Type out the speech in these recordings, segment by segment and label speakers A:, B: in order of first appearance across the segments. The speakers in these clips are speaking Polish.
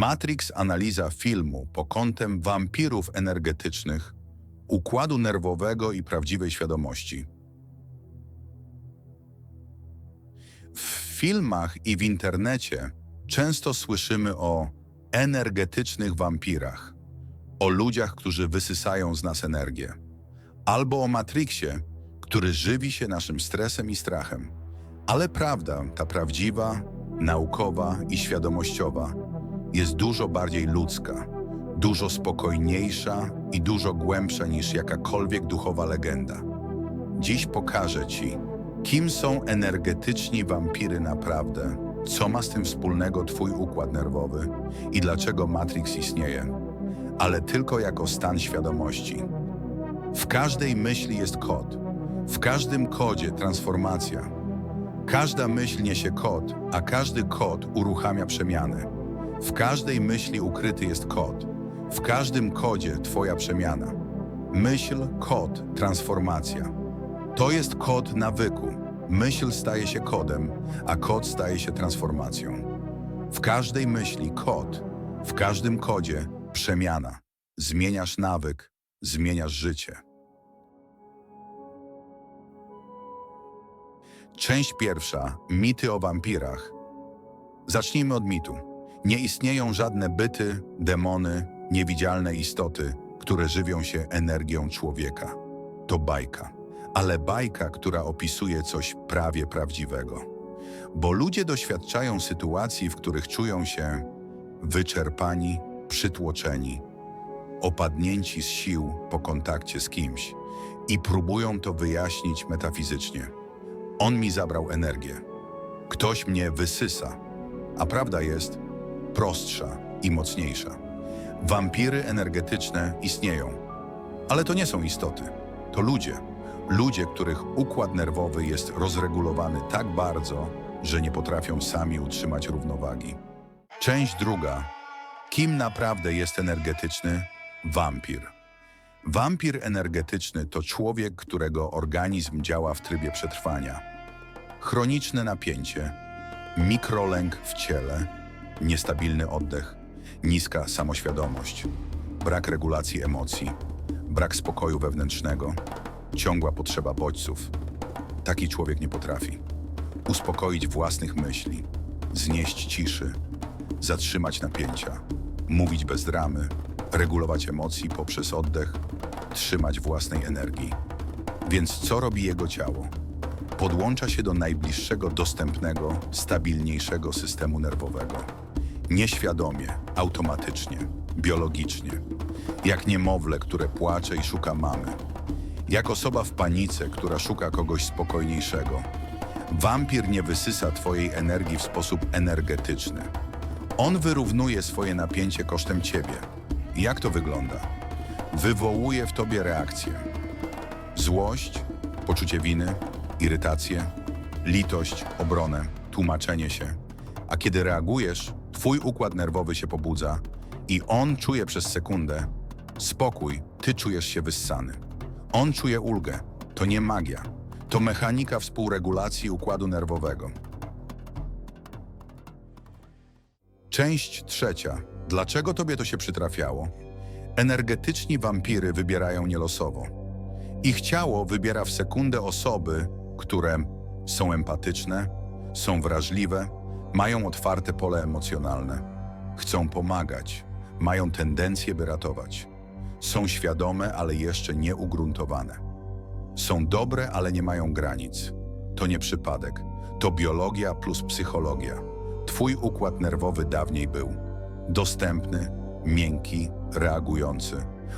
A: Matrix analiza filmu pod kątem wampirów energetycznych, układu nerwowego i prawdziwej świadomości. W filmach i w internecie często słyszymy o energetycznych wampirach, o ludziach, którzy wysysają z nas energię, albo o Matrixie, który żywi się naszym stresem i strachem. Ale prawda, ta prawdziwa, naukowa i świadomościowa, jest dużo bardziej ludzka, dużo spokojniejsza i dużo głębsza niż jakakolwiek duchowa legenda. Dziś pokażę Ci, kim są energetyczni wampiry naprawdę, co ma z tym wspólnego Twój układ nerwowy i dlaczego Matrix istnieje, ale tylko jako stan świadomości. W każdej myśli jest kod, w każdym kodzie transformacja. Każda myśl niesie kod, a każdy kod uruchamia przemiany. W każdej myśli ukryty jest kod, w każdym kodzie Twoja przemiana. Myśl, kod, transformacja. To jest kod nawyku. Myśl staje się kodem, a kod staje się transformacją. W każdej myśli kod, w każdym kodzie przemiana. Zmieniasz nawyk, zmieniasz życie. Część pierwsza. Mity o wampirach. Zacznijmy od mitu. Nie istnieją żadne byty, demony, niewidzialne istoty, które żywią się energią człowieka. To bajka. Ale bajka, która opisuje coś prawie prawdziwego. Bo ludzie doświadczają sytuacji, w których czują się wyczerpani, przytłoczeni, opadnięci z sił po kontakcie z kimś i próbują to wyjaśnić metafizycznie. On mi zabrał energię. Ktoś mnie wysysa, a prawda jest prostsza i mocniejsza. Wampiry energetyczne istnieją, ale to nie są istoty. To ludzie. Ludzie, których układ nerwowy jest rozregulowany tak bardzo, że nie potrafią sami utrzymać równowagi. Część druga. Kim naprawdę jest energetyczny? Wampir. Wampir energetyczny to człowiek, którego organizm działa w trybie przetrwania. Chroniczne napięcie, mikrolęk w ciele, niestabilny oddech, niska samoświadomość, brak regulacji emocji, brak spokoju wewnętrznego, ciągła potrzeba bodźców. Taki człowiek nie potrafi uspokoić własnych myśli, znieść ciszy, zatrzymać napięcia, mówić bez dramy, regulować emocji poprzez oddech, trzymać własnej energii. Więc co robi jego ciało? Podłącza się do najbliższego dostępnego, stabilniejszego systemu nerwowego. Nieświadomie, automatycznie, biologicznie. Jak niemowlę, które płacze i szuka mamy. Jak osoba w panice, która szuka kogoś spokojniejszego. Wampir nie wysysa twojej energii w sposób energetyczny. On wyrównuje swoje napięcie kosztem ciebie. Jak to wygląda? Wywołuje w tobie reakcję. Złość, poczucie winy, irytację, litość, obronę, tłumaczenie się. A kiedy reagujesz, twój układ nerwowy się pobudza i on czuje przez sekundę spokój, ty czujesz się wyssany. On czuje ulgę. To nie magia. To mechanika współregulacji układu nerwowego. Część trzecia. Dlaczego tobie to się przytrafiało? Energetyczni wampiry wybierają nielosowo. Ich ciało wybiera w sekundę osoby, które są empatyczne, są wrażliwe, mają otwarte pole emocjonalne, chcą pomagać, mają tendencję, by ratować. Są świadome, ale jeszcze nie ugruntowane. Są dobre, ale nie mają granic. To nie przypadek. To biologia plus psychologia. Twój układ nerwowy dawniej był dostępny, miękki, reagujący,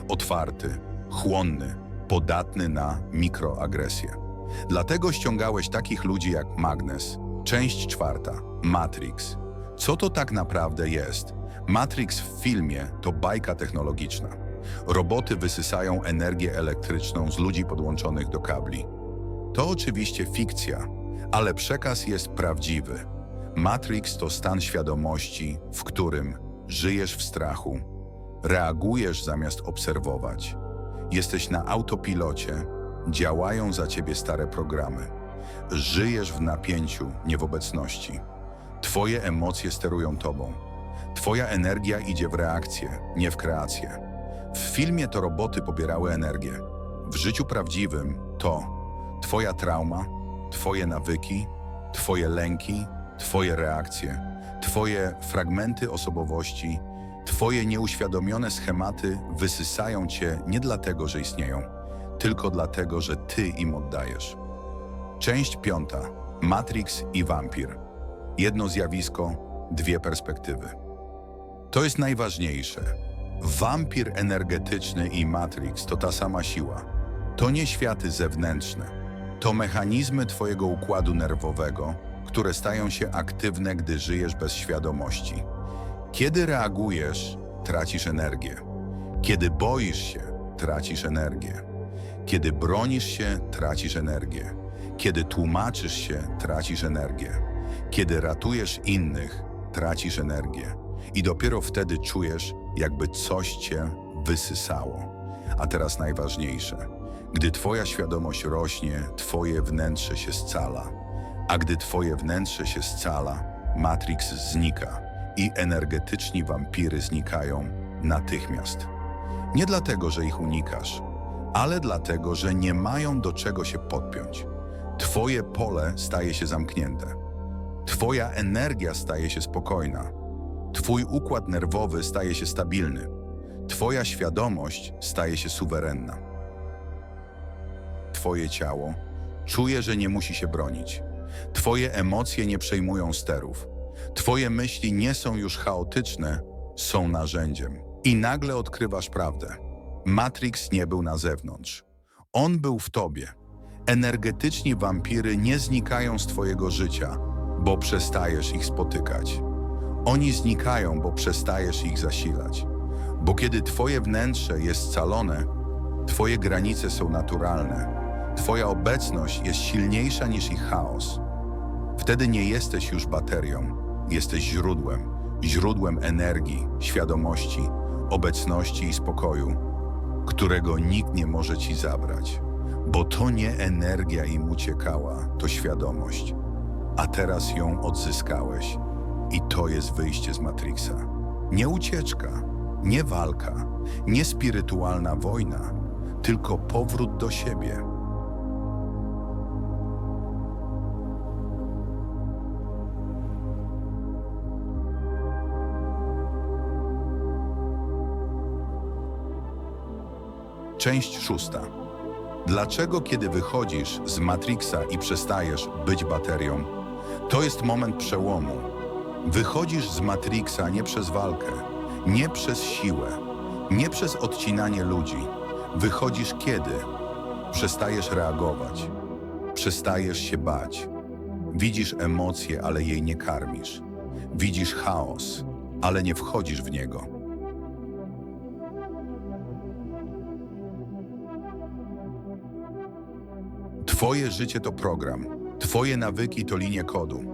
A: otwarty, chłonny, podatny na mikroagresję. Dlatego ściągałeś takich ludzi jak Magnes. Część czwarta. Matrix. Co to tak naprawdę jest? Matrix w filmie to bajka technologiczna. Roboty wysysają energię elektryczną z ludzi podłączonych do kabli. To oczywiście fikcja, ale przekaz jest prawdziwy. Matrix to stan świadomości, w którym żyjesz w strachu, reagujesz zamiast obserwować. Jesteś na autopilocie, działają za ciebie stare programy. Żyjesz w napięciu, nie w obecności. Twoje emocje sterują tobą. Twoja energia idzie w reakcję, nie w kreację. W filmie to roboty pobierały energię. W życiu prawdziwym to Twoja trauma, Twoje nawyki, Twoje lęki, Twoje reakcje, Twoje fragmenty osobowości, Twoje nieuświadomione schematy wysysają Cię nie dlatego, że istnieją, tylko dlatego, że Ty im oddajesz. Część piąta. Matrix i wampir. Jedno zjawisko, dwie perspektywy. To jest najważniejsze. Wampir energetyczny i Matrix to ta sama siła. To nie światy zewnętrzne. To mechanizmy Twojego układu nerwowego, które stają się aktywne, gdy żyjesz bez świadomości. Kiedy reagujesz, tracisz energię. Kiedy boisz się, tracisz energię. Kiedy bronisz się, tracisz energię. Kiedy tłumaczysz się, tracisz energię. Kiedy ratujesz innych, tracisz energię. I dopiero wtedy czujesz, jakby coś cię wysysało. A teraz najważniejsze. Gdy twoja świadomość rośnie, twoje wnętrze się scala. A gdy twoje wnętrze się scala, Matrix znika i energetyczni wampiry znikają natychmiast. Nie dlatego, że ich unikasz, ale dlatego, że nie mają do czego się podpiąć. Twoje pole staje się zamknięte. Twoja energia staje się spokojna. Twój układ nerwowy staje się stabilny. Twoja świadomość staje się suwerenna. Twoje ciało czuje, że nie musi się bronić. Twoje emocje nie przejmują sterów. Twoje myśli nie są już chaotyczne, są narzędziem. I nagle odkrywasz prawdę. Matrix nie był na zewnątrz. On był w tobie. Energetyczni wampiry nie znikają z twojego życia, bo przestajesz ich spotykać. Oni znikają, bo przestajesz ich zasilać. Bo kiedy twoje wnętrze jest scalone, twoje granice są naturalne. Twoja obecność jest silniejsza niż ich chaos. Wtedy nie jesteś już baterią, jesteś źródłem, źródłem energii, świadomości, obecności i spokoju, którego nikt nie może ci zabrać. Bo to nie energia im uciekała, to świadomość. A teraz ją odzyskałeś i to jest wyjście z Matrixa. Nie ucieczka, nie walka, nie spirytualna wojna, tylko powrót do siebie. Część szósta. Dlaczego, kiedy wychodzisz z Matrixa i przestajesz być baterią, to jest moment przełomu. Wychodzisz z Matrixa nie przez walkę, nie przez siłę, nie przez odcinanie ludzi. Wychodzisz kiedy przestajesz reagować, przestajesz się bać. Widzisz emocje, ale jej nie karmisz. Widzisz chaos, ale nie wchodzisz w niego. Twoje życie to program, Twoje nawyki to linie kodu.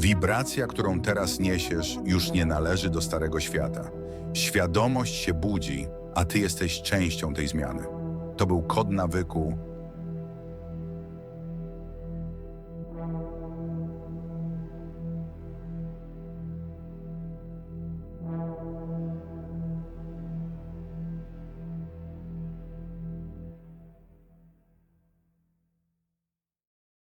A: Wibracja, którą teraz niesiesz, już nie należy do starego świata. Świadomość się budzi, a Ty jesteś częścią tej zmiany. To był kod nawyku,